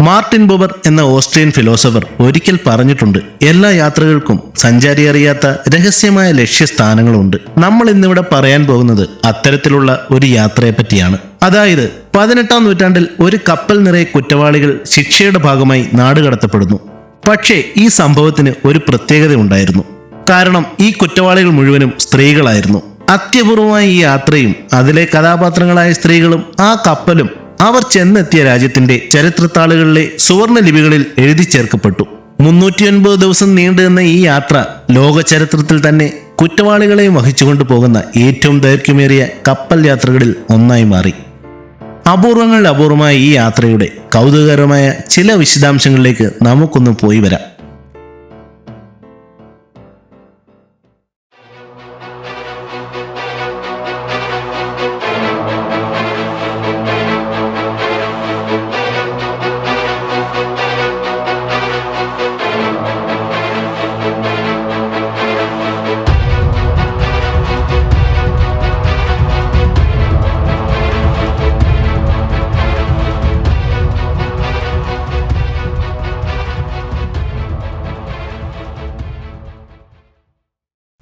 Martin ബോബർ എന്ന Austrian philosopher ഒരിക്കൽ പറഞ്ഞിട്ടുണ്ട് എല്ലാ യാത്രകൾക്കും സഞ്ചാരി അറിയാത്ത രഹസ്യമായ ലക്ഷ്യസ്ഥാനങ്ങളുണ്ട്. നമ്മൾ ഇന്നിവിടെ പറയാൻ പോകുന്നത് അത്തരത്തിലുള്ള ഒരു യാത്രയെ പറ്റിയാണ്. അതായത് പതിനെട്ടാം നൂറ്റാണ്ടിൽ ഒരു കപ്പൽ നിറയെ കുറ്റവാളികൾ ശിക്ഷയുടെ ഭാഗമായി നാടുകടത്തപ്പെടുന്നു പക്ഷേ ഈ സംഭവത്തിന് ഒരു പ്രത്യേകത ഉണ്ടായിരുന്നു. കാരണം ഈ കുറ്റവാളികൾ മുഴുവനും സ്ത്രീകളായിരുന്നു. അത്യപൂർവമായ ഈ യാത്രയും അതിലെ കഥാപാത്രങ്ങളായ സ്ത്രീകളും ആ കപ്പലും അവർ ചെന്നെത്തിയ രാജ്യത്തിന്റെ ചരിത്രത്താളുകളിലെ സുവർണ ലിപികളിൽ എഴുതി ചേർക്കപ്പെട്ടു. മുന്നൂറ്റിയൊൻപത് ദിവസം നീണ്ടുനിന്ന ഈ യാത്ര ലോക ചരിത്രത്തിൽ തന്നെ കുറ്റവാളികളെയും വഹിച്ചുകൊണ്ട് പോകുന്ന ഏറ്റവും ദൈർഘ്യമേറിയ കപ്പൽ യാത്രകളിൽ ഒന്നായി മാറി. അപൂർവങ്ങളിൽ അപൂർവമായ ഈ യാത്രയുടെ കൗതുകകരമായ ചില വിശദാംശങ്ങളിലേക്ക് നമുക്കൊന്ന് പോയി വരാം.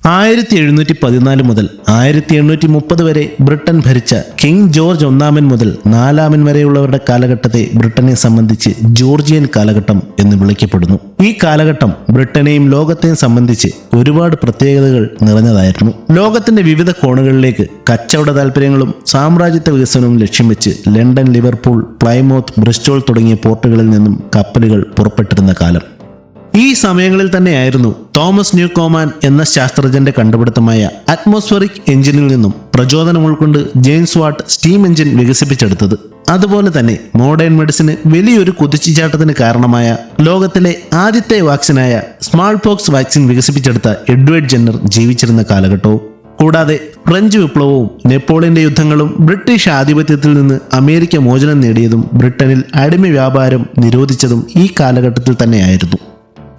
ആയിരത്തി എഴുന്നൂറ്റി പതിനാല് മുതൽ ആയിരത്തി എണ്ണൂറ്റി മുപ്പത് വരെ ബ്രിട്ടൻ ഭരിച്ച കിങ് ജോർജ് ഒന്നാമൻ മുതൽ നാലാമൻ വരെയുള്ളവരുടെ കാലഘട്ടത്തെ ബ്രിട്ടനെ സംബന്ധിച്ച് ജോർജിയൻ കാലഘട്ടം എന്ന് വിളിക്കപ്പെടുന്നു. ഈ കാലഘട്ടം ബ്രിട്ടനെയും ലോകത്തെയും സംബന്ധിച്ച് ഒരുപാട് പ്രത്യേകതകൾ നിറഞ്ഞതായിരുന്നു. ലോകത്തിന്റെ വിവിധ കോണുകളിലേക്ക് കച്ചവട താല്പര്യങ്ങളും സാമ്രാജ്യത്വ വികസനവും ലക്ഷ്യം വെച്ച് ലണ്ടൻ ലിവർപൂൾ പ്ലൈമോത്ത് ബ്രിസ്റ്റോൾ തുടങ്ങിയ പോർട്ടുകളിൽ നിന്നും കപ്പലുകൾ പുറപ്പെട്ടിരുന്ന കാലം. ഈ സമയങ്ങളിൽ തന്നെയായിരുന്നു തോമസ് ന്യൂകോമാൻ എന്ന ശാസ്ത്രജ്ഞന്റെ കണ്ടുപിടുത്തമായ അറ്റ്മോസ്ഫറിക് എഞ്ചിനിൽ നിന്നും പ്രചോദനം ഉൾക്കൊണ്ട് ജെയിംസ് വാട്ട് സ്റ്റീം എഞ്ചിൻ വികസിപ്പിച്ചെടുത്തത്. അതുപോലെ തന്നെ മോഡേൺ മെഡിസിന് വലിയൊരു കുതിച്ചുചാട്ടത്തിന് കാരണമായ ലോകത്തിലെ ആദ്യത്തെ വാക്സിനായ സ്മാൾ പോക്സ് വാക്സിൻ വികസിപ്പിച്ചെടുത്ത എഡ്വേർഡ് ജെന്നർ ജീവിച്ചിരുന്ന കാലഘട്ടവും കൂടാതെ ഫ്രഞ്ച് വിപ്ലവവും നെപ്പോളിയന്റെ യുദ്ധങ്ങളും ബ്രിട്ടീഷ് ആധിപത്യത്തിൽ നിന്ന് അമേരിക്ക മോചനം നേടിയതും ബ്രിട്ടനിൽ അടിമ വ്യാപാരം നിരോധിച്ചതും ഈ കാലഘട്ടത്തിൽ തന്നെയായിരുന്നു.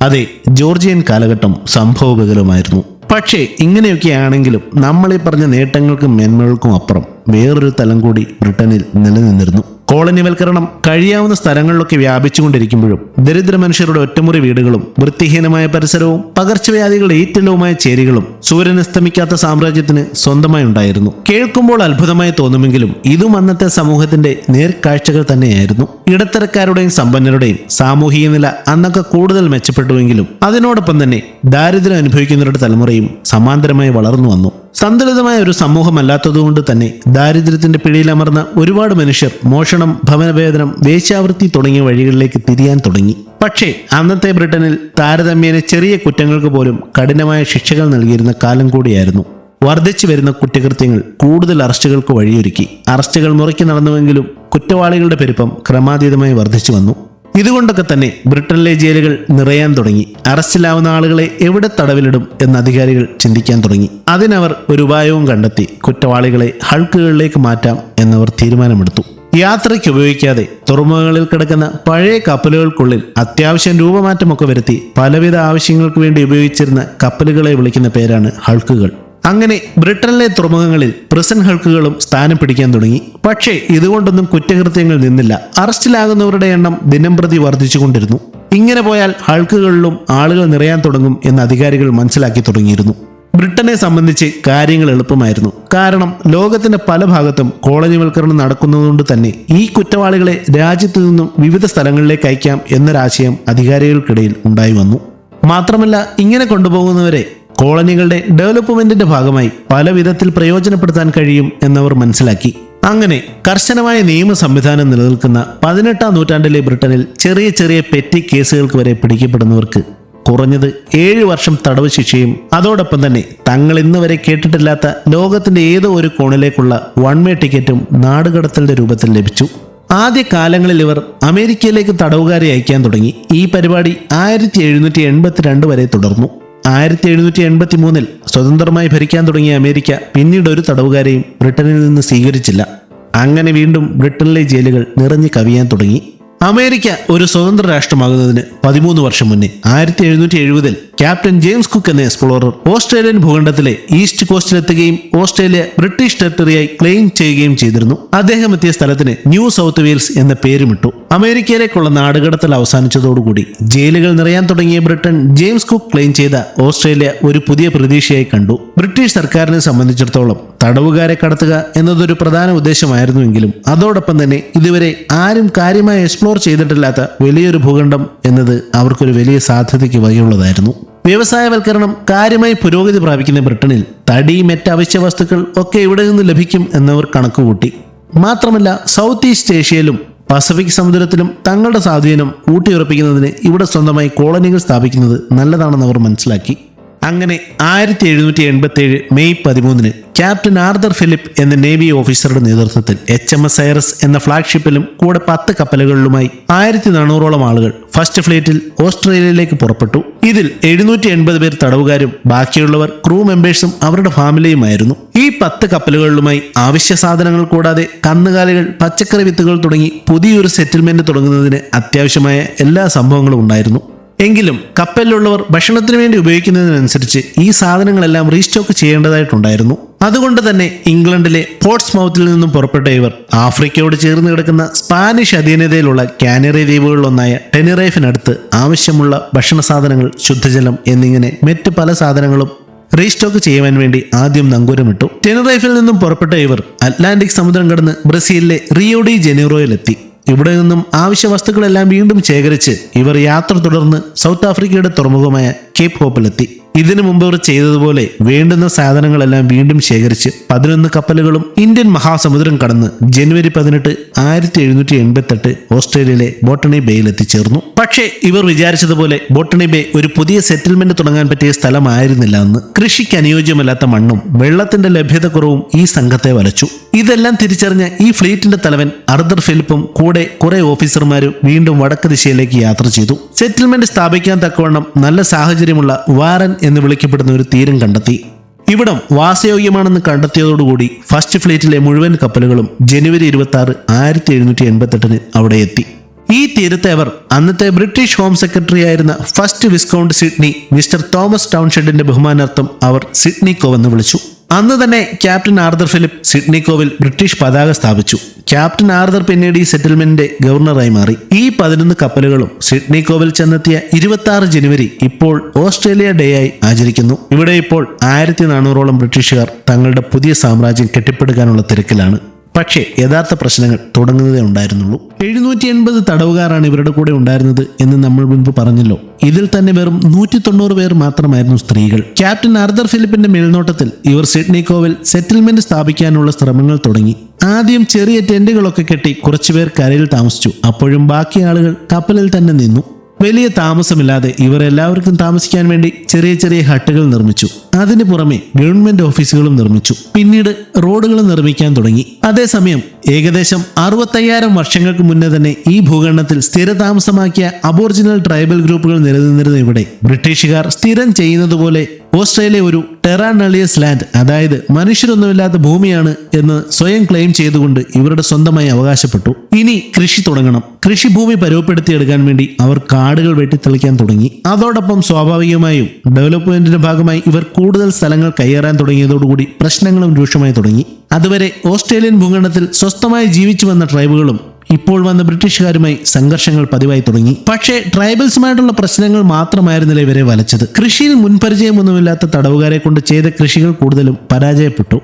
അതെ ജോർജിയൻ കാലഘട്ടം സംഭവബഹലമായിരുന്നു പക്ഷേ ഇങ്ങനെയൊക്കെയാണെങ്കിലും നമ്മളീ പറഞ്ഞ നേട്ടങ്ങൾക്കും മേന്മകൾക്കും അപ്പുറം വേറൊരു തലം കൂടി ബ്രിട്ടനിൽ നിലനിന്നിരുന്നു. കോളനിവൽക്കരണം കഴിയാവുന്ന സ്ഥലങ്ങളിലൊക്കെ വ്യാപിച്ചുകൊണ്ടിരിക്കുമ്പോഴും ദരിദ്ര മനുഷ്യരുടെ ഒറ്റമുറി വീടുകളും വൃത്തിഹീനമായ പരിസരവും പകർച്ചവ്യാധികളുടെ ഈറ്റലവുമായ ചേരികളും സൂര്യനസ്തമിക്കാത്ത സാമ്രാജ്യത്തിന് സ്വന്തമായി ഉണ്ടായിരുന്നു. കേൾക്കുമ്പോൾ അത്ഭുതമായി തോന്നുമെങ്കിലും ഇതും അന്നത്തെ സമൂഹത്തിന്റെ നേർക്കാഴ്ചകൾ തന്നെയായിരുന്നു. ഇടത്തരക്കാരുടെയും സമ്പന്നരുടെയും സാമൂഹിക നില അന്നൊക്കെ കൂടുതൽ മെച്ചപ്പെട്ടുവെങ്കിലും അതിനോടൊപ്പം തന്നെ ദാരിദ്ര്യം അനുഭവിക്കുന്നവരുടെ തലമുറയും സമാന്തരമായി വളർന്നു വന്നു. സന്തുലിതമായ ഒരു സമൂഹമല്ലാത്തതുകൊണ്ട് തന്നെ ദാരിദ്ര്യത്തിന്റെ പിടിയിലമർന്ന ഒരുപാട് മനുഷ്യർ മോഷണം ഭവനവേദനം വേശ്യാവൃത്തി തുടങ്ങിയ വഴികളിലേക്ക് തിരിയാൻ തുടങ്ങി. പക്ഷേ അന്നത്തെ ബ്രിട്ടനിൽ താരതമ്യേന ചെറിയ കുറ്റങ്ങൾക്ക് പോലും കഠിനമായ ശിക്ഷകൾ നൽകിയിരുന്ന കാലം കൂടിയായിരുന്നു. വർദ്ധിച്ചു വരുന്ന കുറ്റകൃത്യങ്ങൾ കൂടുതൽ അറസ്റ്റുകൾക്ക് വഴിയൊരുക്കി. അറസ്റ്റുകൾ മുറയ്ക്ക് നടന്നുവെങ്കിലും കുറ്റവാളികളുടെ പെരുപ്പം ക്രമാതീതമായി വർദ്ധിച്ചു വന്നു. ഇതുകൊണ്ടൊക്കെ തന്നെ ബ്രിട്ടനിലെ ജയിലുകൾ നിറയാൻ തുടങ്ങി. അറസ്റ്റിലാവുന്ന ആളുകളെ എവിടെ തടവിലിടും എന്ന് അധികാരികൾ ചിന്തിക്കാൻ തുടങ്ങി. അതിനവർ ഒരു ഉപായവും കണ്ടെത്തി കുറ്റവാളികളെ ഹൾക്കുകളിലേക്ക് മാറ്റാം എന്നവർ തീരുമാനമെടുത്തു. യാത്രയ്ക്ക് ഉപയോഗിക്കാതെ തുറമുഖങ്ങളിൽ കിടക്കുന്ന പഴയ കപ്പലുകൾക്കുള്ളിൽ അത്യാവശ്യം രൂപമാറ്റമൊക്കെ വരുത്തി പലവിധ ആവശ്യങ്ങൾക്ക് വേണ്ടി ഉപയോഗിച്ചിരുന്ന കപ്പലുകളെ വിളിക്കുന്ന പേരാണ് ഹൾക്കുകൾ. അങ്ങനെ ബ്രിട്ടനിലെ തുറമുഖങ്ങളിൽ പ്രിസൺ ഹൾക്കുകളും സ്ഥാനം പിടിക്കാൻ തുടങ്ങി. പക്ഷേ ഇതുകൊണ്ടൊന്നും കുറ്റകൃത്യങ്ങൾ നിന്നില്ല. അറസ്റ്റിലാകുന്നവരുടെ എണ്ണം ദിനംപ്രതി വർദ്ധിച്ചുകൊണ്ടിരുന്നു ഇങ്ങനെ പോയാൽ ഹൾക്കുകളിലും ആളുകൾ നിറയാൻ തുടങ്ങും എന്ന് അധികാരികൾ മനസ്സിലാക്കി തുടങ്ങിയിരുന്നു. ബ്രിട്ടനെ സംബന്ധിച്ച് കാര്യങ്ങൾ എളുപ്പമായിരുന്നു. കാരണം ലോകത്തിന്റെ പല ഭാഗത്തും കോളനിവൽക്കരണം നടക്കുന്നതുകൊണ്ട് തന്നെ ഈ കുറ്റവാളികളെ രാജ്യത്തു നിന്നും വിവിധ സ്ഥലങ്ങളിലേക്ക് അയക്കാം എന്നൊരാശയം അധികാരികൾക്കിടയിൽ ഉണ്ടായി വന്നു. മാത്രമല്ല ഇങ്ങനെ കൊണ്ടുപോകുന്നവരെ കോളനികളുടെ ഡെവലപ്മെന്റിന്റെ ഭാഗമായി പല വിധത്തിൽ പ്രയോജനപ്പെടുത്താൻ കഴിയും എന്നവർ മനസ്സിലാക്കി. അങ്ങനെ കർശനമായ നിയമ സംവിധാനം നിലനിൽക്കുന്ന പതിനെട്ടാം നൂറ്റാണ്ടിലെ ബ്രിട്ടനിൽ ചെറിയ ചെറിയ പെറ്റി കേസുകൾക്ക് വരെ പിടിക്കപ്പെടുന്നവർക്ക് കുറഞ്ഞത് ഏഴ് വർഷം തടവ് ശിക്ഷയും അതോടൊപ്പം തന്നെ തങ്ങൾ ഇന്ന് വരെ കേട്ടിട്ടില്ലാത്ത ലോകത്തിന്റെ ഏതോ ഒരു കോണിലേക്കുള്ള വൺ വേ ടിക്കറ്റും നാടുകടത്തലിന്റെ രൂപത്തിൽ ലഭിച്ചു. ആദ്യ കാലങ്ങളിൽ ഇവർ അമേരിക്കയിലേക്ക് തടവുകാരെ അയക്കാൻ തുടങ്ങി. ഈ പരിപാടി ആയിരത്തി എഴുന്നൂറ്റി എൺപത്തിരണ്ട് വരെ തുടർന്നു. ആയിരത്തി എഴുന്നൂറ്റി എൺപത്തി മൂന്നിൽ സ്വതന്ത്രമായി ഭരിക്കാൻ തുടങ്ങിയ അമേരിക്ക പിന്നീട് ഒരു തടവുകാരെയും ബ്രിട്ടനിൽ നിന്ന് സ്വീകരിച്ചില്ല. അങ്ങനെ വീണ്ടും ബ്രിട്ടനിലെ ജയിലുകൾ നിറഞ്ഞു കവിയാൻ തുടങ്ങി. അമേരിക്ക ഒരു സ്വതന്ത്ര രാഷ്ട്രമാകുന്നതിന് പതിമൂന്ന് വർഷം മുന്നേ ആയിരത്തി എഴുന്നൂറ്റി എഴുപതിൽ ക്യാപ്റ്റൻ ജെയിംസ് കുക്ക് എന്ന എക്സ്പ്ലോറർ ഓസ്ട്രേലിയൻ ഭൂഖണ്ഡത്തിലെ ഈസ്റ്റ് കോസ്റ്റിലെത്തുകയും ഓസ്ട്രേലിയ ബ്രിട്ടീഷ് ടെറിട്ടറിയായി ക്ലെയിം ചെയ്യുകയും ചെയ്തിരുന്നു. അദ്ദേഹം എത്തിയ സ്ഥലത്തിന് ന്യൂ സൗത്ത് വെയിൽസ് എന്ന പേരുമിട്ടു. അമേരിക്കയിലേക്കുള്ള നാടുകടത്തൽ അവസാനിച്ചതോടുകൂടി ജയിലുകൾ നിറയാൻ തുടങ്ങിയ ബ്രിട്ടൻ ജെയിംസ് കുക്ക് ക്ലെയിം ചെയ്ത ഓസ്ട്രേലിയ ഒരു പുതിയ പ്രതീക്ഷയായി കണ്ടു. ബ്രിട്ടീഷ് സർക്കാരിനെ സംബന്ധിച്ചിടത്തോളം തടവുകാരെ കടത്തുക എന്നതൊരു പ്രധാന ഉദ്ദേശമായിരുന്നുവെങ്കിലും അതോടൊപ്പം തന്നെ ഇതുവരെ ആരും കാര്യമായി എക്സ്പ്ലോർ ചെയ്തിട്ടില്ലാത്ത വലിയൊരു ഭൂഖണ്ഡം എന്നത് അവർക്കൊരു വലിയ സാധ്യതയ്ക്ക് വകയുള്ളതായിരുന്നു വ്യവസായവൽക്കരണം കാര്യമായി പുരോഗതി പ്രാപിക്കുന്ന ബ്രിട്ടനിൽ തടി മറ്റ് അവശ്യ വസ്തുക്കൾ ഒക്കെ ഇവിടെ നിന്ന് ലഭിക്കും എന്നവർ കണക്കുകൂട്ടി. മാത്രമല്ല സൗത്ത് ഈസ്റ്റ് ഏഷ്യയിലും പസഫിക് സമുദ്രത്തിലും തങ്ങളുടെ സ്വാധീനം ഊട്ടിയുറപ്പിക്കുന്നതിന് ഇവിടെ സ്വന്തമായി കോളനികൾ സ്ഥാപിക്കുന്നത് നല്ലതാണെന്ന് അവർ മനസ്സിലാക്കി. അങ്ങനെ ആയിരത്തി എഴുന്നൂറ്റി എൺപത്തി ഏഴ് മെയ് പതിമൂന്നിന് ക്യാപ്റ്റൻ ആർദർ ഫിലിപ്പ് എന്ന നേവി ഓഫീസറുടെ നേതൃത്വത്തിൽ എച്ച് എം എസ് ഐറസ് എന്ന ഫ്ളാഗ്ഷിപ്പിലും കൂടെ പത്ത് കപ്പലുകളിലുമായി ആയിരത്തി നാനൂറോളം ആളുകൾ ഫസ്റ്റ് ഫ്ലീറ്റിൽ ഓസ്ട്രേലിയയിലേക്ക് പുറപ്പെട്ടു. ഇതിൽ എഴുന്നൂറ്റി എൺപത് പേർ തടവുകാരും ബാക്കിയുള്ളവർ ക്രൂ മെമ്പേഴ്സും അവരുടെ ഫാമിലിയുമായിരുന്നു. ഈ പത്ത് കപ്പലുകളിലുമായി ആവശ്യ സാധനങ്ങൾ കൂടാതെ കന്നുകാലികൾ പച്ചക്കറി വിത്തുകൾ തുടങ്ങി പുതിയൊരു സെറ്റിൽമെന്റ് തുടങ്ങുന്നതിന് അത്യാവശ്യമായ എല്ലാ സംഭവങ്ങളും ഉണ്ടായിരുന്നു. എങ്കിലും കപ്പലിലുള്ളവർ ഭക്ഷണത്തിന് വേണ്ടി ഉപയോഗിക്കുന്നതിനനുസരിച്ച് ഈ സാധനങ്ങളെല്ലാം റീസ്റ്റോക്ക് ചെയ്യേണ്ടതായിട്ടുണ്ടായിരുന്നു. അതുകൊണ്ട് തന്നെ ഇംഗ്ലണ്ടിലെ പോർട്സ് മൗത്തിൽ നിന്നും പുറപ്പെട്ട ഇവർ ആഫ്രിക്കയോട് ചേർന്ന് കിടക്കുന്ന സ്പാനിഷ് അധീനതയിലുള്ള കാനറി ദ്വീപുകളിലൊന്നായ ടെനിറൈഫിനടുത്ത് ആവശ്യമുള്ള ഭക്ഷണ സാധനങ്ങൾ ശുദ്ധജലം എന്നിങ്ങനെ മറ്റ് പല സാധനങ്ങളും റീസ്റ്റോക്ക് ചെയ്യുവാൻ വേണ്ടി ആദ്യം നങ്കൂരമിട്ടു. ടെനിറൈഫിൽ നിന്നും പുറപ്പെട്ട ഇവർ അറ്റ്ലാന്റിക് സമുദ്രം കടന്ന് ബ്രസീലിലെ റിയോഡി ജനീറോയിലെത്തി. ഇവിടെ നിന്നും ആവശ്യ വസ്തുക്കളെല്ലാം വീണ്ടും ശേഖരിച്ച് ഇവർ യാത്ര തുടർന്ന് സൗത്ത് ആഫ്രിക്കയുടെ തുറമുഖമായ കേപ്പ് ഹോപ്പിലെത്തി. ഇതിനു മുമ്പ് ഇവർ ചെയ്തതുപോലെ വേണ്ടുന്ന സാധനങ്ങളെല്ലാം വീണ്ടും ശേഖരിച്ച് പതിനൊന്ന് കപ്പലുകളും ഇന്ത്യൻ മഹാസമുദ്രം കടന്ന് ജനുവരി പതിനെട്ട് ആയിരത്തി എഴുന്നൂറ്റി എൺപത്തെട്ട് ഓസ്ട്രേലിയയിലെ ബോട്ടണി ബേയിൽ എത്തിച്ചേർന്നു പക്ഷേ ഇവർ വിചാരിച്ചതുപോലെ ബോട്ടണി ബേ ഒരു പുതിയ സെറ്റിൽമെന്റ് തുടങ്ങാൻ പറ്റിയ സ്ഥലമായിരുന്നില്ല എന്ന്. കൃഷിക്ക് അനുയോജ്യമല്ലാത്ത മണ്ണും വെള്ളത്തിന്റെ ലഭ്യതക്കുറവും ഈ സംഘത്തെ വലച്ചു ഇതെല്ലാം തിരിച്ചറിഞ്ഞ ഈ ഫ്ലീറ്റിന്റെ തലവൻ അർദർ ഫിലിപ്പും കൂടെ കുറെ ഓഫീസർമാരും വീണ്ടും വടക്ക് ദിശയിലേക്ക് യാത്ര ചെയ്തു. സെറ്റിൽമെന്റ് സ്ഥാപിക്കാൻ തക്കവണ്ണം നല്ല സാഹചര്യമുള്ള വാരൻ എന്ന് വിളിക്കപ്പെടുന്ന ഒരു തീരം കണ്ടെത്തി. ഇവിടം വാസയോഗ്യമാണെന്ന് കണ്ടെത്തിയതോടുകൂടി ഫസ്റ്റ് ഫ്ലീറ്റിലെ മുഴുവൻ കപ്പലുകളും ജനുവരി ഇരുപത്തി ആറ് ആയിരത്തി എഴുന്നൂറ്റി എൺപത്തെട്ടിന് അവിടെ എത്തി. ഈ തീരത്തെ അവർ അന്നത്തെ ബ്രിട്ടീഷ് ഹോം സെക്രട്ടറി ആയിരുന്ന first viscount Sydney mister Thomas ടൗൺഷെഡിന്റെ ബഹുമാനാർത്ഥം അവർ സിഡ്നി കോവെന്ന് വിളിച്ചു. അന്ന് തന്നെ ക്യാപ്റ്റൻ ആർദർ ഫിലിപ്പ് സിഡ്നി കോവിൽ ബ്രിട്ടീഷ് പതാക സ്ഥാപിച്ചു. ക്യാപ്റ്റൻ ആർദർ പിന്നീട് ഈ സെറ്റിൽമെന്റിന്റെ ഗവർണറായി മാറി. ഈ പതിനൊന്ന് കപ്പലുകളും സിഡ്നി കോവിൽ ചെന്നെത്തിയ ഇരുപത്തി ആറ് ജനുവരി ഇപ്പോൾ ഓസ്ട്രേലിയ ഡേ ആയി ആചരിക്കുന്നു. ഇവിടെ ഇപ്പോൾ ആയിരത്തി നാനൂറോളം ബ്രിട്ടീഷുകാർ തങ്ങളുടെ പുതിയ സാമ്രാജ്യം കെട്ടിപ്പടുക്കാനുള്ള തിരക്കിലാണ്. പക്ഷേ യഥാർത്ഥ പ്രശ്നങ്ങൾ തുടങ്ങുന്നതേ ഉണ്ടായിരുന്നുള്ളൂ. എഴുന്നൂറ്റി എൺപത് തടവുകാരാണ് ഇവരുടെ കൂടെ ഉണ്ടായിരുന്നത് എന്ന് നമ്മൾ മുൻപ് പറഞ്ഞല്ലോ. ഇതിൽ തന്നെ വെറും നൂറ്റി തൊണ്ണൂറ് പേർ മാത്രമായിരുന്നു സ്ത്രീകൾ. ക്യാപ്റ്റൻ ആർദർ ഫിലിപ്പിന്റെ മേൽനോട്ടത്തിൽ ഇവർ സിഡ്നി കോവിൽ സെറ്റിൽമെന്റ് സ്ഥാപിക്കാനുള്ള ശ്രമങ്ങൾ തുടങ്ങി. ആദ്യം ചെറിയ ടെന്റുകളൊക്കെ കെട്ടി കുറച്ചുപേർ കരയിൽ താമസിച്ചു. അപ്പോഴും ബാക്കി ആളുകൾ കപ്പലിൽ തന്നെ നിന്നു. വലിയ താമസമില്ലാതെ ഇവർ എല്ലാവർക്കും താമസിക്കാൻ വേണ്ടി ചെറിയ ചെറിയ ഹട്ടുകൾ നിർമ്മിച്ചു. അതിനു പുറമെ ഗവൺമെന്റ് ഓഫീസുകളും നിർമ്മിച്ചു. പിന്നീട് റോഡുകൾ നിർമ്മിക്കാൻ തുടങ്ങി. അതേസമയം ഏകദേശം അറുപത്തയ്യായിരം വർഷങ്ങൾക്ക് മുന്നേ തന്നെ ഈ ഭൂഖണ്ഡത്തിൽ സ്ഥിരതാമസമാക്കിയ അബോറിജിനൽ ട്രൈബൽ ഗ്രൂപ്പുകൾ നിലനിന്നിരുന്ന ഇവിടെ. ബ്രിട്ടീഷുകാർ സ്ഥിരം ചെയ്യുന്നതുപോലെ ഓസ്ട്രേലിയ ഒരു ടെറാനളിയസ് ലാൻഡ് അതായത് മനുഷ്യരൊന്നുമില്ലാത്ത ഭൂമിയാണ് എന്ന് സ്വയം ക്ലെയിം ചെയ്തുകൊണ്ട് ഇവരുടെ സ്വന്തമായി അവകാശപ്പെട്ടു. ഇനി കൃഷി തുടങ്ങണം. കൃഷിഭൂമി പരുവപ്പെടുത്തിയെടുക്കാൻ വേണ്ടി അവർ കാടുകൾ വെട്ടിത്തെളിക്കാൻ തുടങ്ങി. അതോടൊപ്പം സ്വാഭാവികമായും ഡെവലപ്മെന്റിന്റെ ഭാഗമായി ഇവർ കൂടുതൽ സ്ഥലങ്ങൾ കൈയേറാൻ തുടങ്ങിയതോടുകൂടി പ്രശ്നങ്ങളും രൂക്ഷമായി തുടങ്ങി. അതുവരെ ഓസ്ട്രേലിയൻ ഭൂഖണ്ഡത്തിൽ സ്വസ്ഥമായി ജീവിച്ചു വന്ന ട്രൈബുകളും ഇപ്പോൾ വന്ന ബ്രിട്ടീഷുകാരുമായി സംഘർഷങ്ങൾ പതിവായി തുടങ്ങി. പക്ഷേ ട്രൈബൽസുമായിട്ടുള്ള പ്രശ്നങ്ങൾ മാത്രമായിരുന്നില്ല ഇവരെ വലച്ചത്. കൃഷിയിൽ മുൻപരിചയമൊന്നുമില്ലാത്ത തടവുകാരെ കൊണ്ട് ചെയ്ത കൃഷികൾ കൂടുതലും പരാജയപ്പെട്ടു.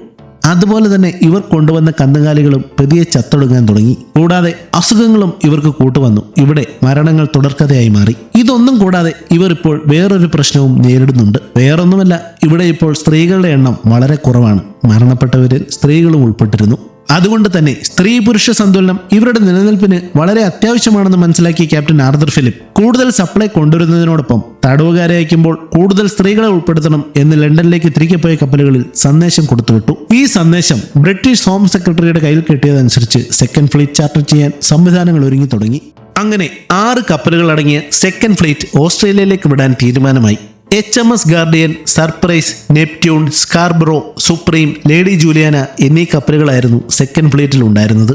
അതുപോലെ തന്നെ ഇവർ കൊണ്ടുവന്ന കന്നുകാലികളും പ്രതിയെ ചത്തൊടുങ്ങാൻ തുടങ്ങി. കൂടാതെ അസുഖങ്ങളും ഇവർക്ക് കൂട്ടുവന്നു. ഇവിടെ മരണങ്ങൾ തുടർക്കഥയായി മാറി. ഇതൊന്നും കൂടാതെ ഇവർ ഇപ്പോൾ വേറൊരു പ്രശ്നവും നേരിടുന്നുണ്ട്. വേറൊന്നുമല്ല ഇവിടെ ഇപ്പോൾ സ്ത്രീകളുടെ എണ്ണം വളരെ കുറവാണ്. മരണപ്പെട്ടവരിൽ സ്ത്രീകളും ഉൾപ്പെട്ടിരുന്നു. അതുകൊണ്ട് തന്നെ സ്ത്രീ പുരുഷ സന്തുലനം ഇവരുടെ നിലനിൽപ്പിന് വളരെ അത്യാവശ്യമാണെന്ന് മനസ്സിലാക്കിയ ക്യാപ്റ്റൻ ആർദർ ഫിലിപ്പ്. കൂടുതൽ സപ്ലൈ കൊണ്ടുവരുന്നതിനോടൊപ്പം തടവുകാരെ അയക്കുമ്പോൾ കൂടുതൽ സ്ത്രീകളെ ഉൾപ്പെടുത്തണം എന്ന് ലണ്ടനിലേക്ക് തിരികെ പോയ കപ്പലുകളിൽ സന്ദേശം കൊടുത്തുവിട്ടു. ഈ സന്ദേശം ബ്രിട്ടീഷ് ഹോം സെക്രട്ടറിയുടെ കയ്യിൽ കിട്ടിയതനുസരിച്ച് സെക്കൻഡ് ഫ്ലീറ്റ് ചാർട്ടർ ചെയ്യാൻ സംവിധാനങ്ങൾ ഒരുങ്ങി തുടങ്ങി. അങ്ങനെ ആറ് കപ്പലുകൾ അടങ്ങിയ സെക്കൻഡ് ഫ്ലീറ്റ് ഓസ്ട്രേലിയയിലേക്ക് വിടാൻ തീരുമാനമായി. H M S Guardian Surprise Neptune Scarborough Supreme Lady Juliana എന്നീ കപ്പലുകളായിരുന്നു സെക്കൻഡ് ഫ്ലീറ്റിൽ ഉണ്ടായിരുന്നത്.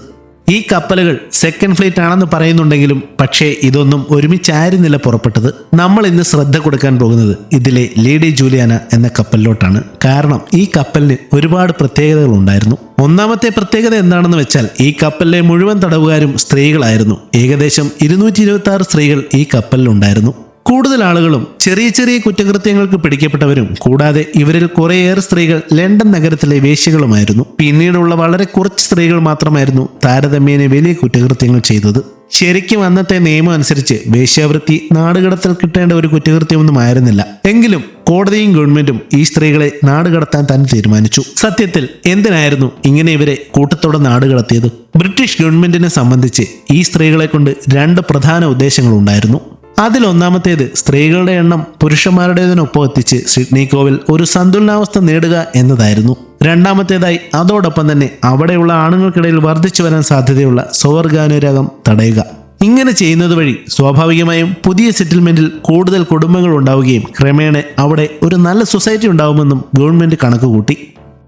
ഈ കപ്പലുകൾ സെക്കൻഡ് ഫ്ലീറ്റ് ആണെന്ന് പറയുന്നുണ്ടെങ്കിലും പക്ഷേ ഇതൊന്നും ഒരുമിച്ചായിരുന്നില്ല പുറപ്പെട്ടത്. നമ്മൾ ഇന്ന് ശ്രദ്ധ കൊടുക്കാൻ പോകുന്നത് ഇതിലെ ലേഡി ജൂലിയാന എന്ന കപ്പലിലോട്ടാണ്. കാരണം ഈ കപ്പലിന് ഒരുപാട് പ്രത്യേകതകൾ ഉണ്ടായിരുന്നു. ഒന്നാമത്തെ പ്രത്യേകത എന്താണെന്ന് വെച്ചാൽ ഈ കപ്പലിലെ മുഴുവൻ തടവുകാരും സ്ത്രീകളായിരുന്നു. ഏകദേശം ഇരുന്നൂറ്റി സ്ത്രീകൾ ഈ കപ്പലിലുണ്ടായിരുന്നു കൂടുതൽ ആളുകളും ചെറിയ ചെറിയ കുറ്റകൃത്യങ്ങൾക്ക് പിടിക്കപ്പെട്ടവരും കൂടാതെ ഇവരിൽ കുറേയേറെ സ്ത്രീകൾ ലണ്ടൻ നഗരത്തിലെ വേശ്യകളുമായിരുന്നു. പിന്നീടുള്ള വളരെ കുറച്ച് സ്ത്രീകൾ മാത്രമായിരുന്നു താരതമ്യേന വലിയ കുറ്റകൃത്യങ്ങൾ ചെയ്തത്. ശരിക്കും അന്നത്തെ നിയമം അനുസരിച്ച് വേശ്യാവൃത്തി നാടുകടത്തൽ കിട്ടേണ്ട ഒരു കുറ്റകൃത്യമൊന്നും ആയിരുന്നില്ല. എങ്കിലും കോടതിയും ഗവൺമെന്റും ഈ സ്ത്രീകളെ നാടുകടത്താൻ തന്നെ തീരുമാനിച്ചു. സത്യത്തിൽ എന്തിനായിരുന്നു ഇങ്ങനെ ഇവരെ കൂട്ടത്തോടെ നാടുകടത്തിയത്? ബ്രിട്ടീഷ് ഗവൺമെന്റിനെ സംബന്ധിച്ച് ഈ സ്ത്രീകളെ കൊണ്ട് രണ്ട് പ്രധാന ഉദ്ദേശങ്ങളുണ്ടായിരുന്നു. അതിലൊന്നാമത്തേത് സ്ത്രീകളുടെ എണ്ണം പുരുഷന്മാരുടേതിനൊപ്പം എത്തിച്ച് സിഡ്നി കോവിൽ ഒരു സന്തുലനാവസ്ഥ നേടുക എന്നതായിരുന്നു. രണ്ടാമത്തേതായി അതോടൊപ്പം തന്നെ അവിടെയുള്ള ആണുങ്ങൾക്കിടയിൽ വർദ്ധിച്ചു വരാൻ സാധ്യതയുള്ള സ്വവർഗാനുരാഗം തടയുക. ഇങ്ങനെ ചെയ്യുന്നത് വഴി സ്വാഭാവികമായും പുതിയ സെറ്റിൽമെന്റിൽ കൂടുതൽ കുടുംബങ്ങൾ ഉണ്ടാവുകയും ക്രമേണ അവിടെ ഒരു നല്ല സൊസൈറ്റി ഉണ്ടാവുമെന്നും ഗവൺമെന്റ് കണക്കുകൂട്ടി.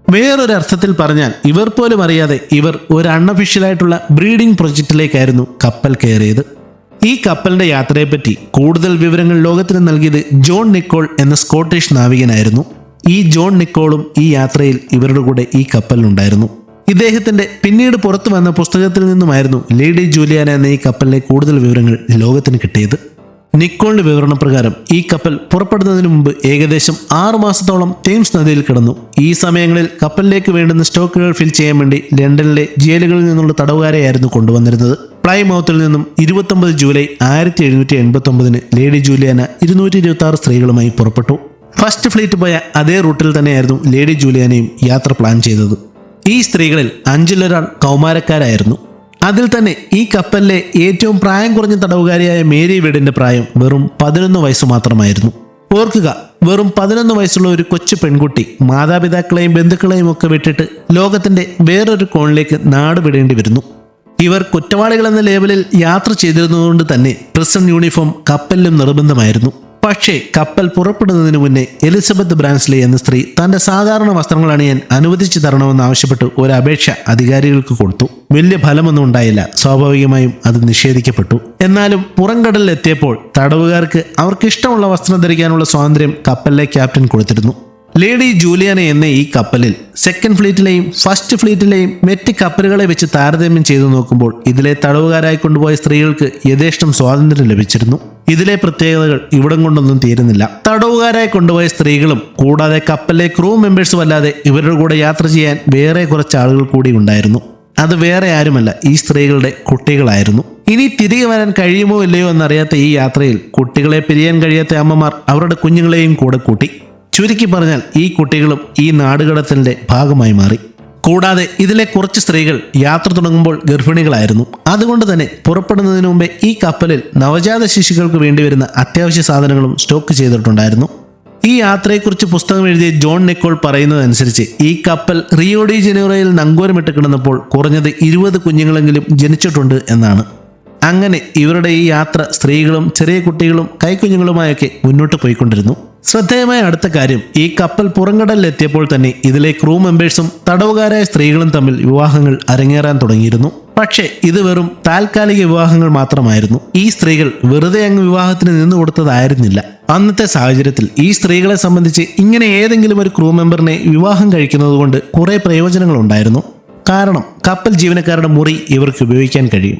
വേറൊരു അർത്ഥത്തിൽ പറഞ്ഞാൽ ഇവർ പോലും അറിയാതെ ഇവർ ഒരു അൺഒഫീഷ്യലായിട്ടുള്ള ബ്രീഡിംഗ് പ്രൊജക്റ്റിലേക്കായിരുന്നു കപ്പൽ കയറിയത്. ഈ കപ്പലിന്റെ യാത്രയെപ്പറ്റി കൂടുതൽ വിവരങ്ങൾ ലോകത്തിന് നൽകിയത് ജോൺ നിക്കോൾ എന്ന സ്കോട്ടിഷ് നാവികനായിരുന്നു. ഈ ജോൺ നിക്കോളും ഈ യാത്രയിൽ ഇവരുടെ കൂടെ ഈ കപ്പലിലുണ്ടായിരുന്നു. ഇദ്ദേഹത്തിന്റെ പിന്നീട് പുറത്തു വന്ന പുസ്തകത്തിൽ നിന്നുമായിരുന്നു ലേഡി ജൂലിയാന എന്ന ഈ കപ്പലിലെ കൂടുതൽ വിവരങ്ങൾ ലോകത്തിന് കിട്ടിയത്. നിക്കോളിന്റെ വിവരണപ്രകാരം ഈ കപ്പൽ പുറപ്പെടുന്നതിന് മുമ്പ് ഏകദേശം ആറു മാസത്തോളം തേംസ് നദിയിൽ കിടന്നു. ഈ സമയങ്ങളിൽ കപ്പലിലേക്ക് വേണ്ടുന്ന സ്റ്റോക്കുകൾ ഫിൽ ചെയ്യാൻ വേണ്ടി ലണ്ടനിലെ ജയിലുകളിൽ നിന്നുള്ള തടവുകാരെയായിരുന്നു കൊണ്ടുവന്നിരുന്നത്. പ്ലൈമൗത്തിൽ നിന്നും ഇരുപത്തൊമ്പത് ജൂലൈ ആയിരത്തി എഴുന്നൂറ്റി എൺപത്തി ഒമ്പതിന് ലേഡി ജൂലിയാന ഇരുന്നൂറ്റി ഇരുപത്തി ആറ് സ്ത്രീകളുമായി പുറപ്പെട്ടു. ഫസ്റ്റ് ഫ്ലീറ്റ് പോയ അതേ റൂട്ടിൽ തന്നെയായിരുന്നു ലേഡി ജൂലിയാനയും യാത്ര പ്ലാൻ ചെയ്തത്. ഈ സ്ത്രീകളിൽ അഞ്ചിലൊരാൾ കൗമാരക്കാരായിരുന്നു. അതിൽ തന്നെ ഈ കപ്പലിലെ ഏറ്റവും പ്രായം കുറഞ്ഞ തടവുകാരിയായ മേരി വീടിന്റെ പ്രായം വെറും പതിനൊന്ന് വയസ്സ് മാത്രമായിരുന്നു. ഓർക്കുക വെറും പതിനൊന്ന് വയസ്സുള്ള ഒരു കൊച്ചു പെൺകുട്ടി മാതാപിതാക്കളെയും ബന്ധുക്കളെയും ഒക്കെ വിട്ടിട്ട് ലോകത്തിന്റെ വേറൊരു കോണിലേക്ക് നാടുവിടേണ്ടി വരുന്നു. ഇവർ കുറ്റവാളികൾ എന്ന ലേബലിൽ യാത്ര ചെയ്തിരുന്നതുകൊണ്ട് തന്നെ പ്രിസൺ യൂണിഫോം കപ്പലിലും നിർബന്ധമായിരുന്നു. പക്ഷേ കപ്പൽ പുറപ്പെടുന്നതിന് മുന്നേ എലിസബത്ത് ബ്രാൻസ്ലി എന്ന സ്ത്രീ തന്റെ സാധാരണ വസ്ത്രങ്ങൾ അണിയാൻ അനുവദിച്ചു തരണമെന്ന് ആവശ്യപ്പെട്ട് ഒരു അപേക്ഷ അധികാരികൾക്ക് കൊടുത്തു. വലിയ ഫലമൊന്നും ഉണ്ടായില്ല. സ്വാഭാവികമായും അത് നിഷേധിക്കപ്പെട്ടു. എന്നാലും പുറംകടലിൽ എത്തിയപ്പോൾ തടവുകാർക്ക് അവർക്ക് ഇഷ്ടമുള്ള വസ്ത്രം ധരിക്കാനുള്ള സ്വാതന്ത്ര്യം കപ്പലിലെ ക്യാപ്റ്റൻ കൊടുത്തിരുന്നു. ലേഡി ജൂലിയാന എന്ന ഈ കപ്പലിൽ സെക്കൻഡ് ഫ്ലീറ്റിലെയും ഫസ്റ്റ് ഫ്ലീറ്റിലെയും മറ്റ് കപ്പലുകളെ വെച്ച് താരതമ്യം ചെയ്തു നോക്കുമ്പോൾ ഇതിലെ തടവുകാരായി കൊണ്ടുപോയ സ്ത്രീകൾക്ക് യഥേഷ്ടം സ്വാതന്ത്ര്യം ലഭിച്ചിരുന്നു. ഇതിലെ പ്രത്യേകതകൾ ഇവിടം കൊണ്ടൊന്നും തീരുന്നില്ല. തടവുകാരായി കൊണ്ടുപോയ സ്ത്രീകളും കൂടാതെ കപ്പലിലെ ക്രൂ മെമ്പേഴ്സും അല്ലാതെ ഇവരുടെ കൂടെ യാത്ര ചെയ്യാൻ വേറെ കുറച്ച് ആളുകൾ കൂടി ഉണ്ടായിരുന്നു. അത് വേറെ ആരുമല്ല ഈ സ്ത്രീകളുടെ കുട്ടികളായിരുന്നു. ഇനി തിരികെ വരാൻ കഴിയുമോ ഇല്ലയോ എന്നറിയാത്ത ഈ യാത്രയിൽ കുട്ടികളെ പിരിയാൻ കഴിയാത്ത അമ്മമാർ അവരുടെ കുഞ്ഞുങ്ങളെയും കൂടെ കൂട്ടി. ചുരുക്കി പറഞ്ഞാൽ ഈ കുട്ടികളും ഈ നാടുകടത്തിന്റെ ഭാഗമായി മാറി. കൂടാതെ ഇതിലെ കുറച്ച് സ്ത്രീകൾ യാത്ര തുടങ്ങുമ്പോൾ ഗർഭിണികളായിരുന്നു. അതുകൊണ്ട് തന്നെ പുറപ്പെടുന്നതിന് മുമ്പേ ഈ കപ്പലിൽ നവജാത ശിശുക്കൾക്ക് വേണ്ടി വരുന്ന അത്യാവശ്യ സാധനങ്ങളും സ്റ്റോക്ക് ചെയ്തിട്ടുണ്ടായിരുന്നു. ഈ യാത്രയെക്കുറിച്ച് പുസ്തകം എഴുതിയ ജോൺ നിക്കോൾ പറയുന്നതനുസരിച്ച് ഈ കപ്പൽ റിയോ ഡി ജനീറോയിൽ നങ്കൂരമിട്ട് കിടന്നപ്പോൾ കുറഞ്ഞത് ഇരുപത് കുഞ്ഞുങ്ങളെങ്കിലും ജനിച്ചിട്ടുണ്ട് എന്നാണ്. അങ്ങനെ ഇവരുടെ ഈ യാത്ര സ്ത്രീകളും ചെറിയ കുട്ടികളും കൈക്കുഞ്ഞുങ്ങളുമായൊക്കെ മുന്നോട്ട് പോയിക്കൊണ്ടിരുന്നു. ശ്രദ്ധേയമായ അടുത്ത കാര്യം ഈ കപ്പൽ പുറംകടലിൽ എത്തിയപ്പോൾ തന്നെ ഇതിലെ ക്രൂ മെമ്പേഴ്സും തടവുകാരായ സ്ത്രീകളും തമ്മിൽ വിവാഹങ്ങൾ അരങ്ങേറാൻ തുടങ്ങിയിരുന്നു. പക്ഷേ ഇത് വെറും താൽക്കാലിക വിവാഹങ്ങൾ മാത്രമായിരുന്നു. ഈ സ്ത്രീകൾ വെറുതെ അങ്ങ് വിവാഹത്തിന് നിന്നു കൊടുത്തതായിരുന്നില്ല. അന്നത്തെ സാഹചര്യത്തിൽ ഈ സ്ത്രീകളെ സംബന്ധിച്ച് ഇങ്ങനെ ഏതെങ്കിലും ഒരു ക്രൂ മെമ്പറിനെ വിവാഹം കഴിക്കുന്നതുകൊണ്ട് കുറെ പ്രയോജനങ്ങൾ ഉണ്ടായിരുന്നു. കാരണം കപ്പൽ ജീവനക്കാരുടെ മുറി ഇവർക്ക് ഉപയോഗിക്കാൻ കഴിയും.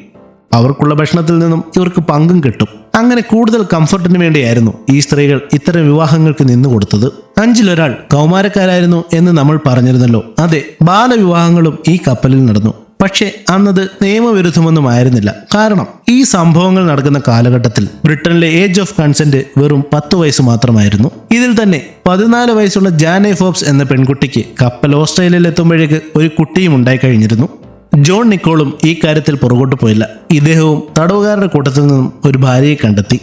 അവർക്കുള്ള ഭക്ഷണത്തിൽ നിന്നും ഇവർക്ക് പങ്കും കിട്ടും. അങ്ങനെ കൂടുതൽ കംഫർട്ടിന് വേണ്ടിയായിരുന്നു ഈ സ്ത്രീകൾ ഇത്തരം വിവാഹങ്ങൾക്ക് നിന്നു കൊടുത്തത്. അഞ്ചിലൊരാൾ കൗമാരക്കാരായിരുന്നു എന്ന് നമ്മൾ പറഞ്ഞിരുന്നല്ലോ. അതെ ബാലവിവാഹങ്ങളും ഈ കപ്പലിൽ നടന്നു. പക്ഷേ അന്നത് നിയമവിരുദ്ധമൊന്നും ആയിരുന്നില്ല. കാരണം ഈ സംഭവങ്ങൾ നടക്കുന്ന കാലഘട്ടത്തിൽ ബ്രിട്ടനിലെ ഏജ് ഓഫ് കൺസെന്റ് വെറും പത്ത് വയസ്സ് മാത്രമായിരുന്നു. ഇതിൽ തന്നെ പതിനാല് വയസ്സുള്ള ജാനെ ഫോബ്സ് എന്ന പെൺകുട്ടിക്ക് കപ്പൽ ഓസ്ട്രേലിയയിൽ എത്തുമ്പോഴേക്ക് ഒരു കുട്ടിയും ഉണ്ടായി കഴിഞ്ഞിരുന്നു. ജോൺ നിക്കോളും ഈ കാര്യത്തിൽ പുറകോട്ട് പോയില്ല. ഇദ്ദേഹവും തടവുകാരുടെ കൂട്ടത്തിൽ നിന്നും ഒരു ഭാര്യയെ കണ്ടെത്തി.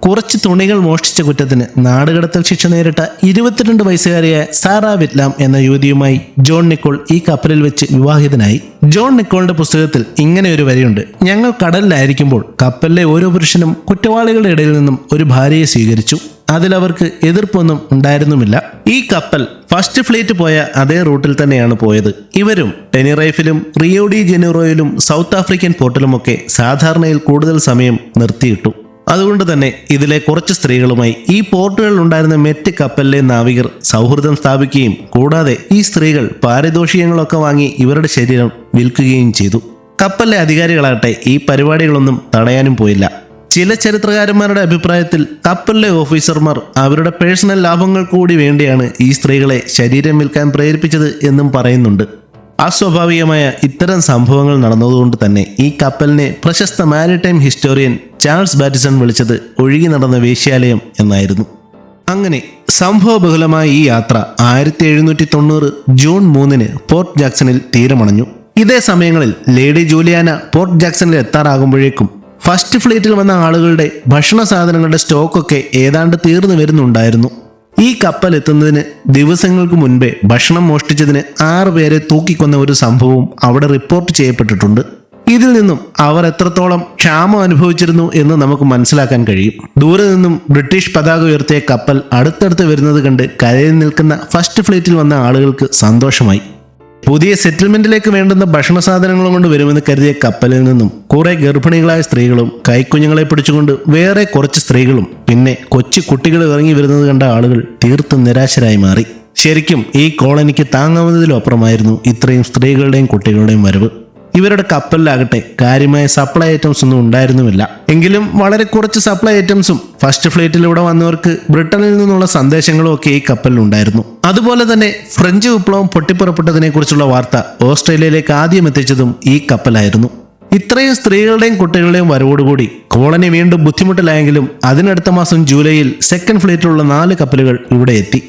കുറച്ച് തുണികൾ മോഷ്ടിച്ച കുറ്റത്തിന് നാടുകടത്തൽ ശിക്ഷ നേരിട്ട ഇരുപത്തിരണ്ട് വയസ്സുകാരിയായ സാറ വിറ്റ്ലാം എന്ന യുവതിയുമായി ജോൺ നിക്കോൾ ഈ കപ്പലിൽ വെച്ച് വിവാഹിതനായി. ജോൺ നിക്കോളിന്റെ പുസ്തകത്തിൽ ഇങ്ങനെ ഒരു വരിയുണ്ട്. ഞങ്ങൾ കടലിലായിരിക്കുമ്പോൾ കപ്പലിലെ ഓരോ പുരുഷനും കുറ്റവാളികളുടെ ഇടയിൽ നിന്നും ഒരു ഭാര്യയെ സ്വീകരിച്ചു. അതിലവർക്ക് എതിർപ്പൊന്നും ഉണ്ടായിരുന്നുമില്ല. ഈ കപ്പൽ ഫസ്റ്റ് ഫ്ലീറ്റ് പോയ അതേ റൂട്ടിൽ തന്നെയാണ് പോയത്. ഇവരും ടെനിറൈഫിലും റിയോഡി ജനീറോയിലും സൗത്ത് ആഫ്രിക്കൻ പോർട്ടിലുമൊക്കെ സാധാരണയിൽ കൂടുതൽ സമയം നിർത്തിയിട്ടു. അതുകൊണ്ട് തന്നെ ഇതിലെ കുറച്ച് സ്ത്രീകളുമായി ഈ പോർട്ടുകളിൽ ഉണ്ടായിരുന്ന മെറ്റ് കപ്പലിലെ നാവികർ സൗഹൃദം സ്ഥാപിക്കുകയും കൂടാതെ ഈ സ്ത്രീകൾ പാരിതോഷികങ്ങളൊക്കെ വാങ്ങി ഇവരുടെ ശരീരം വിൽക്കുകയും ചെയ്തു. കപ്പലിലെ അധികാരികളാകട്ടെ ഈ പരിപാടികളൊന്നും തടയാനും പോയില്ല. ചില ചരിത്രകാരന്മാരുടെ അഭിപ്രായത്തിൽ കപ്പലിലെ ഓഫീസർമാർ അവരുടെ പേഴ്സണൽ ലാഭങ്ങൾ കൂടി വേണ്ടിയാണ് ഈ സ്ത്രീകളെ ശരീരം വിൽക്കാൻ പ്രേരിപ്പിച്ചത് എന്നും പറയുന്നുണ്ട്. അസ്വാഭാവികമായ ഇത്തരം സംഭവങ്ങൾ നടന്നതുകൊണ്ട് തന്നെ ഈ കപ്പലിനെ പ്രശസ്ത മാരിടൈം ഹിസ്റ്റോറിയൻ ചാൾസ് ബാറ്റിസൺ വിളിച്ചത് ഒഴുകി നടന്ന വേശ്യാലയം എന്നായിരുന്നു. അങ്ങനെ സംഭവബഹുലമായ ഈ യാത്ര ആയിരത്തി എഴുന്നൂറ്റി തൊണ്ണൂറ് ജൂൺ മൂന്നിന് പോർട്ട് ജാക്സണിൽ തീരമണഞ്ഞു. ഇതേ സമയങ്ങളിൽ ലേഡി ജൂലിയാന പോർട്ട് ജാക്സണിൽ എത്താറാകുമ്പോഴേക്കും ഫസ്റ്റ് ഫ്ലീറ്റിൽ വന്ന ആളുകളുടെ ഭക്ഷണ സാധനങ്ങളുടെ സ്റ്റോക്കൊക്കെ ഏതാണ്ട് തീർന്നു വരുന്നുണ്ടായിരുന്നു. ഈ കപ്പൽ എത്തുന്നതിന് ദിവസങ്ങൾക്ക് മുൻപേ ഭക്ഷണം മോഷ്ടിച്ചതിന് ആറ് പേരെ തൂക്കിക്കൊന്ന ഒരു സംഭവവും അവിടെ റിപ്പോർട്ട് ചെയ്യപ്പെട്ടിട്ടുണ്ട്. ഇതിൽ നിന്നും അവർ എത്രത്തോളം ക്ഷാമം അനുഭവിച്ചിരുന്നു എന്ന് നമുക്ക് മനസ്സിലാക്കാൻ കഴിയും. ദൂരെ നിന്നും ബ്രിട്ടീഷ് പതാക ഉയർത്തിയ കപ്പൽ അടുത്തടുത്ത് വരുന്നത് കണ്ട് കരയിൽ നിൽക്കുന്ന ഫസ്റ്റ് ഫ്ലീറ്റിൽ വന്ന ആളുകൾക്ക് സന്തോഷമായി. പുതിയ സെറ്റിൽമെന്റിലേക്ക് വേണ്ടുന്ന ഭക്ഷണ സാധനങ്ങളും കൊണ്ട് വരുമെന്ന് കരുതിയ കപ്പലിൽ നിന്നും കുറെ ഗർഭിണികളായ സ്ത്രീകളും കൈക്കുഞ്ഞുങ്ങളെ പിടിച്ചുകൊണ്ട് വേറെ കുറച്ച് സ്ത്രീകളും പിന്നെ കൊച്ചു കുട്ടികൾ ഇറങ്ങി വരുന്നത് കണ്ട ആളുകൾ തീർത്തും നിരാശരായി മാറി. ശരിക്കും ഈ കോളനിക്ക് താങ്ങാവുന്നതിലപ്പുറമായിരുന്നു ഇത്രയും സ്ത്രീകളുടെയും കുട്ടികളുടെയും വരവ്. ഇവരുടെ കപ്പലിലാകട്ടെ കാര്യമായ സപ്ലൈ ഐറ്റംസ് ഒന്നും ഉണ്ടായിരുന്നുമില്ല. എങ്കിലും വളരെ കുറച്ച് സപ്ലൈ ഐറ്റംസും ഫസ്റ്റ് ഫ്ലൈറ്റിലൂടെ വന്നവർക്ക് ബ്രിട്ടനിൽ നിന്നുള്ള സന്ദേശങ്ങളും ഒക്കെ ഈ കപ്പലിലുണ്ടായിരുന്നു അതുപോലെ തന്നെ ഫ്രഞ്ച് വിപ്ലവം പൊട്ടിപ്പുറപ്പെട്ടതിനെ കുറിച്ചുള്ള വാർത്ത ഓസ്ട്രേലിയയിലേക്ക് ആദ്യം എത്തിച്ചതും ഈ കപ്പലായിരുന്നു. ഇത്രയും സ്ത്രീകളുടെയും കുട്ടികളുടെയും വരവോടുകൂടി കോളനി വീണ്ടും ബുദ്ധിമുട്ടിലായെങ്കിലും അതിനടുത്ത മാസം ജൂലൈയിൽ സെക്കൻഡ് ഫ്ലീറ്റിലുള്ള നാല് കപ്പലുകൾ ഇവിടെ എത്തി.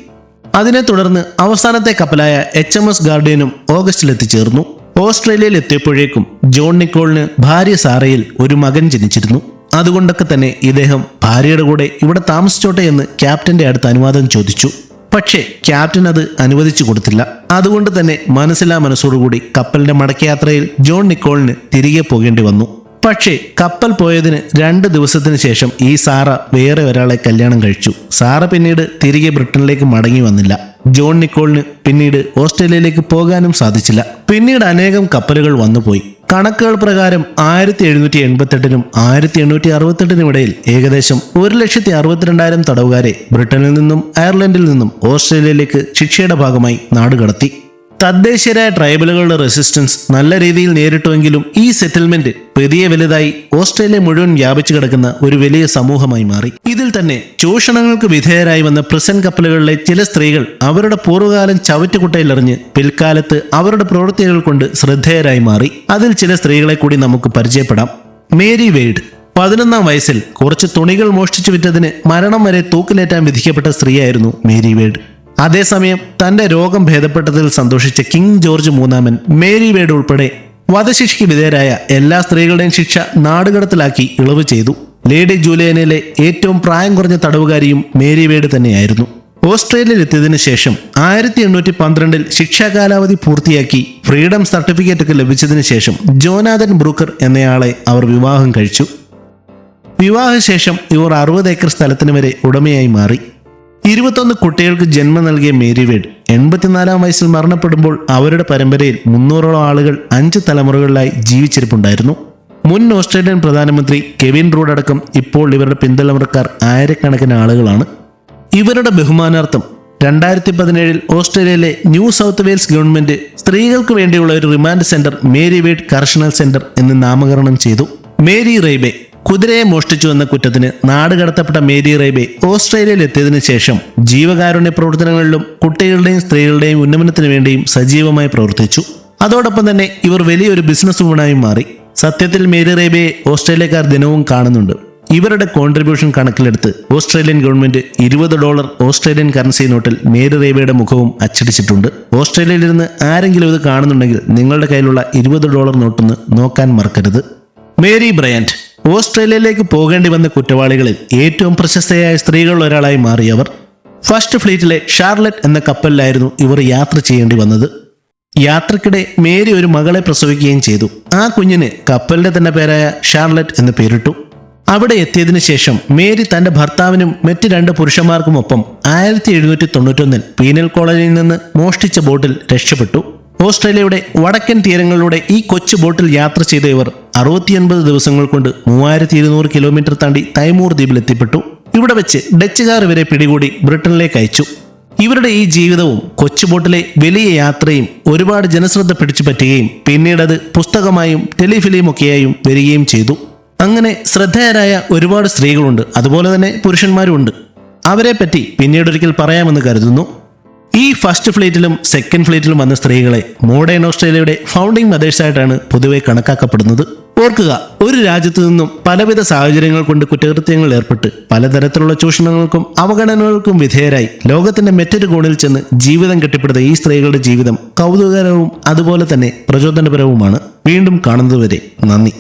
അതിനെ തുടർന്ന് അവസാനത്തെ കപ്പലായ എച്ച് എം എസ് ഗാർഡിയനും ഓഗസ്റ്റിൽ എത്തിച്ചേർന്നു. ഓസ്ട്രേലിയയിൽ എത്തിയപ്പോഴേക്കും ജോൺ നിക്കോളിന് ഭാര്യ സാറയിൽ ഒരു മകൻ ജനിച്ചിരുന്നു. അതുകൊണ്ടൊക്കെ തന്നെ ഇദ്ദേഹം ഭാര്യയുടെ കൂടെ ഇവിടെ താമസിച്ചോട്ടെ എന്ന് ക്യാപ്റ്റന്റെ അടുത്ത് അനുവാദം ചോദിച്ചു. പക്ഷേ ക്യാപ്റ്റൻ അത് അനുവദിച്ചു കൊടുത്തില്ല. അതുകൊണ്ട് തന്നെ മനസ്സിലാ മനസ്സോടുകൂടി കപ്പലിന്റെ മടക്കയാത്രയിൽ ജോൺ നിക്കോളിന് തിരികെ പോകേണ്ടി വന്നു. പക്ഷേ കപ്പൽ പോയതിന് രണ്ട് ദിവസത്തിന് ശേഷം ഈ സാറ വേറെ ഒരാളെ കല്യാണം കഴിച്ചു. സാറ പിന്നീട് തിരികെ ബ്രിട്ടനിലേക്ക് മടങ്ങി വന്നില്ല. ജോൺ നിക്കോളിന് പിന്നീട് ഓസ്ട്രേലിയയിലേക്ക് പോകാനും സാധിച്ചില്ല. പിന്നീട് അനേകം കപ്പലുകൾ വന്നുപോയി. കണക്കുകൾ പ്രകാരം ആയിരത്തി എഴുന്നൂറ്റി എൺപത്തെട്ടിനും ആയിരത്തി എണ്ണൂറ്റി അറുപത്തെട്ടിനും ഇടയിൽ ഏകദേശം ഒരു ലക്ഷത്തി അറുപത്തിരണ്ടായിരം തടവുകാരെ ബ്രിട്ടനിൽ നിന്നും അയർലൻഡിൽ നിന്നും ഓസ്ട്രേലിയയിലേക്ക് ശിക്ഷയുടെ ഭാഗമായി നാടുകടത്തി. തദ്ദേശീയരായ ട്രൈബലുകളുടെ റെസിസ്റ്റൻസ് നല്ല രീതിയിൽ നേരിട്ടുവെങ്കിലും ഈ സെറ്റിൽമെന്റ് പെരിയ വലുതായി ഓസ്ട്രേലിയ മുഴുവൻ വ്യാപിച്ചു കിടക്കുന്ന ഒരു വലിയ സമൂഹമായി മാറി. ഇതിൽ തന്നെ ചൂഷണങ്ങൾക്ക് വിധേയരായി വന്ന പ്രിസൺ കപ്പലുകളിലെ ചില സ്ത്രീകൾ അവരുടെ പൂർവകാലം ചവറ്റുകുട്ടയിലെറിഞ്ഞ് പിൽക്കാലത്ത് അവരുടെ പ്രവൃത്തികൾ കൊണ്ട് ശ്രദ്ധേയരായി മാറി. അതിൽ ചില സ്ത്രീകളെ കൂടി നമുക്ക് പരിചയപ്പെടാം. മേരി വെയ്ഡ് പതിനൊന്നാം വയസ്സിൽ കുറച്ച് തുണികൾ മോഷ്ടിച്ചു വിറ്റതിന് മരണം വരെ തൂക്കിലേറ്റാൻ വിധിക്കപ്പെട്ട സ്ത്രീയായിരുന്നു മേരി വേഡ്. അതേസമയം തന്റെ രോഗം ഭേദപ്പെട്ടതിൽ സന്തോഷിച്ച കിങ് ജോർജ് മൂന്നാമൻ മേരി വേഡ് ഉൾപ്പെടെ വധശിക്ഷയ്ക്ക് വിധേയരായ എല്ലാ സ്ത്രീകളുടെയും ശിക്ഷ നാടുകടത്തിലാക്കി ഇളവ് ചെയ്തു. ലേഡി ജൂലിയനിലെ ഏറ്റവും പ്രായം കുറഞ്ഞ തടവുകാരിയും മേരി വേഡ് തന്നെയായിരുന്നു. ഓസ്ട്രേലിയയിൽ എത്തിയതിനു ശേഷം ആയിരത്തി എണ്ണൂറ്റി പന്ത്രണ്ടിൽ ശിക്ഷാ കാലാവധി പൂർത്തിയാക്കി ഫ്രീഡം സർട്ടിഫിക്കറ്റ് ഒക്കെ ലഭിച്ചതിന് ശേഷം ജോനാഥൻ ബ്രൂക്കർ എന്നയാളെ അവർ വിവാഹം കഴിച്ചു. വിവാഹശേഷം ഇവർ അറുപത് ഏക്കർ സ്ഥലത്തിന് വരെ ഉടമയായി മാറി. ഇരുപത്തൊന്ന് കുട്ടികൾക്ക് ജന്മം നൽകിയ മേരി വേഡ് എൺപത്തിനാലാം വയസ്സിൽ മരണപ്പെടുമ്പോൾ അവരുടെ പരമ്പരയിൽ മുന്നൂറോളം ആളുകൾ അഞ്ച് തലമുറകളിലായി ജീവിച്ചിരിപ്പുണ്ടായിരുന്നു. മുൻ ഓസ്ട്രേലിയൻ പ്രധാനമന്ത്രി കെവിൻ റൂഡ് അടക്കം ഇപ്പോൾ ഇവരുടെ പിന്തലമുറക്കാർ ആയിരക്കണക്കിന് ആളുകളാണ്. ഇവരുടെ ബഹുമാനാർത്ഥം രണ്ടായിരത്തി പതിനേഴിൽ ഓസ്ട്രേലിയയിലെ ന്യൂ സൗത്ത് വെയിൽസ് ഗവൺമെന്റ് സ്ത്രീകൾക്ക് വേണ്ടിയുള്ള ഒരു remand centre Mary Wade correctional centre എന്ന് നാമകരണം ചെയ്തു. മേരി റെയ്ബെ കുതിരയെ മോഷ്ടിച്ചു എന്ന കുറ്റത്തിന് നാട് കടത്തപ്പെട്ട മേരി റെയ്ബെ ഓസ്ട്രേലിയയിൽ എത്തിയതിനു ശേഷം ജീവകാരുണ്യ പ്രവർത്തനങ്ങളിലും കുട്ടികളുടെയും സ്ത്രീകളുടെയും ഉന്നമനത്തിനു വേണ്ടിയും സജീവമായി പ്രവർത്തിച്ചു. അതോടൊപ്പം തന്നെ ഇവർ വലിയൊരു ബിസിനസ് വുമണായും മാറി. സത്യത്തിൽ മേരി റേബയെ ഓസ്ട്രേലിയക്കാർ ദിനവും കാണുന്നുണ്ട്. ഇവരുടെ കോൺട്രിബ്യൂഷൻ കണക്കിലെടുത്ത് ഓസ്ട്രേലിയൻ ഗവൺമെന്റ് ഇരുപത് ഡോളർ ഓസ്ട്രേലിയൻ കറൻസി നോട്ടിൽ മേരി റേബയുടെ മുഖവും അച്ചടിച്ചിട്ടുണ്ട്. ഓസ്ട്രേലിയയിൽ ഇരുന്ന് ആരെങ്കിലും ഇത് കാണുന്നുണ്ടെങ്കിൽ നിങ്ങളുടെ കയ്യിലുള്ള ഇരുപത് ഡോളർ നോട്ടൊന്ന് നോക്കാൻ മറക്കരുത്. മേരി ബ്രയന്റ് ഓസ്ട്രേലിയയിലേക്ക് പോകേണ്ടി വന്ന കുറ്റവാളികളിൽ ഏറ്റവും പ്രശസ്തയായ സ്ത്രീകളിൽ ഒരാളായി മാറിയവർ ഫസ്റ്റ് ഫ്ലീറ്റിലെ ഷാർലറ്റ് എന്ന കപ്പലിലായിരുന്നു ഇവർ യാത്ര ചെയ്യേണ്ടി വന്നത്. യാത്രക്കിടെ മേരി ഒരു മകളെ പ്രസവിക്കുകയും ചെയ്തു. ആ കുഞ്ഞിന് കപ്പലിന്റെ തന്നെ പേരായ ഷാർലറ്റ് എന്ന് പേരിട്ടു. അവിടെ എത്തിയതിനു ശേഷം മേരി തന്റെ ഭർത്താവിനും മറ്റ് രണ്ട് പുരുഷന്മാർക്കുമൊപ്പം ആയിരത്തി എഴുന്നൂറ്റി തൊണ്ണൂറ്റൊന്നിൽ പീനൽ കോളേജിൽ നിന്ന് മോഷ്ടിച്ച ബോട്ടിൽ രക്ഷപ്പെട്ടു. ഓസ്ട്രേലിയയുടെ വടക്കൻ തീരങ്ങളിലൂടെ ഈ കൊച്ചു ബോട്ടിൽ യാത്ര ചെയ്ത ഇവർ അറുപത്തിയൊൻപത് ദിവസങ്ങൾ കൊണ്ട് മൂവായിരത്തി ഇരുന്നൂറ് കിലോമീറ്റർ താണ്ടി തൈമൂർ ദ്വീപിൽ എത്തിപ്പെട്ടു. ഇവിടെ വെച്ച് ഡച്ചുകാർ ഇവരെ പിടികൂടി ബ്രിട്ടനിലേക്ക് അയച്ചു. ഇവരുടെ ഈ ജീവിതവും കൊച്ചു ബോട്ടിലെ വലിയ യാത്രയും ഒരുപാട് ജനശ്രദ്ധ പിടിച്ചു പറ്റുകയും പിന്നീട് അത് പുസ്തകമായും ടെലിഫിലിമൊക്കെയായും വരികയും ചെയ്തു. അങ്ങനെ ശ്രദ്ധേയരായ ഒരുപാട് സ്ത്രീകളുണ്ട്. അതുപോലെ തന്നെ പുരുഷന്മാരുമുണ്ട് അവരെ പറ്റി പിന്നീടൊരിക്കൽ പറയാമെന്ന് കരുതുന്നു. ഈ ഫസ്റ്റ് ഫ്ലീറ്റിലും സെക്കൻഡ് ഫ്ലീറ്റിലും വന്ന സ്ത്രീകളെ മോഡേൺ ഓസ്ട്രേലിയയുടെ ഫൗണ്ടിംഗ് മദേഴ്സായിട്ടാണ് പൊതുവെ കണക്കാക്കപ്പെടുന്നത്. ഓർക്കുക ഒരു രാജ്യത്തു നിന്നും പലവിധ സാഹചര്യങ്ങൾ കൊണ്ട് കുറ്റകൃത്യങ്ങൾ ഏർപ്പെട്ട് പലതരത്തിലുള്ള ചൂഷണങ്ങൾക്കും അവഗണനകൾക്കും വിധേയരായി ലോകത്തിന്റെ മറ്റൊരു കോണിൽ ചെന്ന് ജീവിതം കെട്ടിപ്പടുത്ത ഈ സ്ത്രീകളുടെ ജീവിതം കൗതുകകരവും അതുപോലെ തന്നെ പ്രചോദനപരവുമാണ്. വീണ്ടും കാണുന്നതുവരെ നന്ദി.